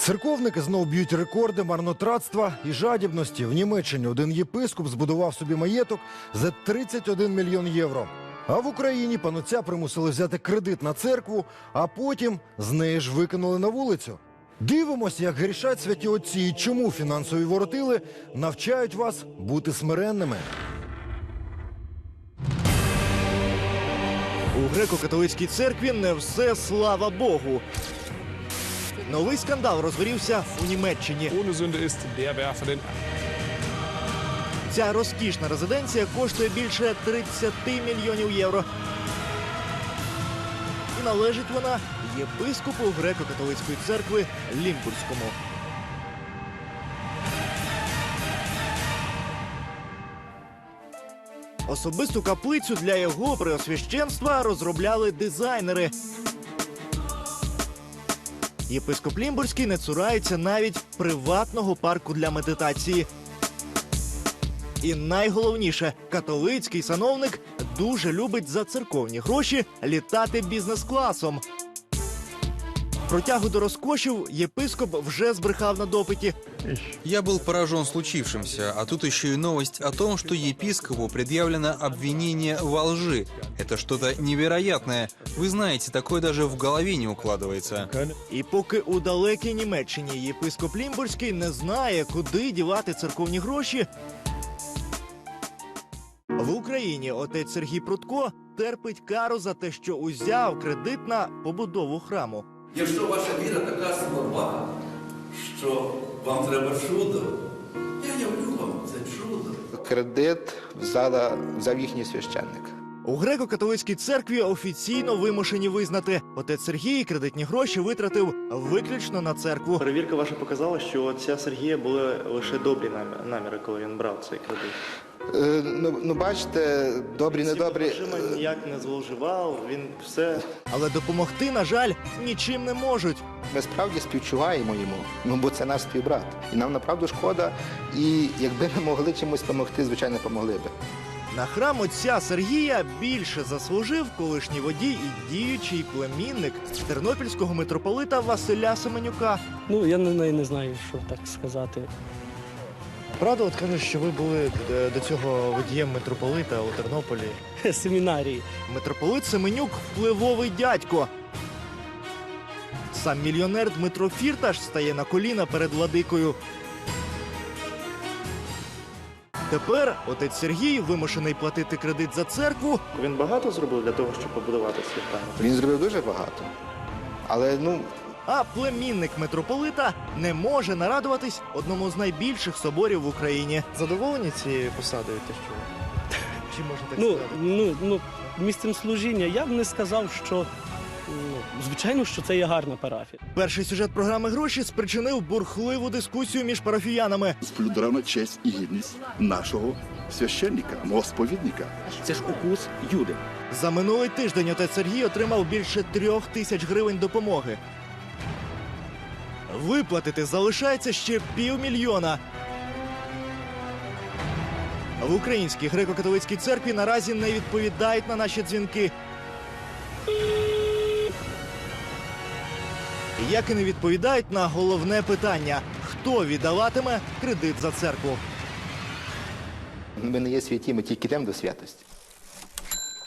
Церковники знов б'ють рекорди марнотратства і жадібності. В Німеччині один єпископ збудував собі маєток за 31 мільйон євро. А в Україні пануця примусили взяти кредит на церкву, а потім з неї ж викинули на вулицю. Дивимося, як грішать святі отці і чому фінансові воротили навчають вас бути смиренними. У греко-католицькій церкві не все слава Богу. Новий скандал розгорівся у Німеччині. Ця розкішна резиденція коштує більше 30 мільйонів євро. І належить вона єпископу греко-католицької церкви Лімбурзькому. Особисту каплицю для його преосвященства розробляли дизайнери. Єпископ Лімбурський не цурається навіть приватного парку для медитації. І найголовніше, католицький сановник дуже любить за церковні гроші літати бізнес-класом. Про тягу до розкошів єпископ вже збрехав на допиті. Я был поражен случившимся, а тут еще и новость о том, что епископу предъявлено обвинение во лжи. Это что-то невероятное. Вы знаете, такое даже в голове не укладывается. І поки у далекій Німеччині єпископ Лімбурзький не знає, куди дівати церковні гроші. В Україні отець Сергій Прудко терпить кару за те, що узяв кредит на побудову храму. Якщо ваша віра така слаба, що вам треба чудо, я явлю вам це чудо. Кредит взяла, взяв їхній священник. У греко-католицькій церкві офіційно вимушені визнати, отець Сергій кредитні гроші витратив виключно на церкву. Перевірка ваша показала, що отця Сергія були лише добрі наміри, коли він брав цей кредит. Е, ну, ну, бачите, добрі, недобрі. грошима ніяк не зловживав, він все Але допомогти, на жаль, нічим не можуть. Ми справді співчуваємо йому, ну бо це наш співбрат. І нам направду шкода. І якби ми могли чимось допомогти, звичайно, помогли би. На храм отця Сергія більше заслужив колишній водій і діючий племінник тернопільського митрополита Василя Семенюка. Ну, я не, не знаю, що так сказати. Правда, от кажуть, що ви були е, до цього водієм митрополита у Тернополі. Семінарії. Митрополит Семенюк впливовий дядько. Сам мільйонер Дмитро Фірташ стає на коліна перед владикою. Тепер отець Сергій вимушений платити кредит за церкву, він багато зробив для того, щоб побудувати свій. Він зробив дуже багато. Але ну, а племінник митрополита не може нарадуватись одному з найбільших соборів в Україні. Задоволені цією посадою, те, що чи можна так Ну, сказати? ну, ну, місцем служіння я б не сказав, що ну, звичайно, що це є гарна парафія. Перший сюжет програми гроші спричинив бурхливу дискусію між парафіянами. сплюдрована честь і гідність нашого священника, мого сповідника. Це ж укус Юди. За минулий тиждень отець Сергій отримав більше трьох тисяч гривень допомоги. Виплатити залишається ще півмільйона. В українській греко-католицькій церкві наразі не відповідають на наші дзвінки. Як і не відповідають на головне питання: хто віддаватиме кредит за церкву? ми не є святі, ми тільки йдемо до святості.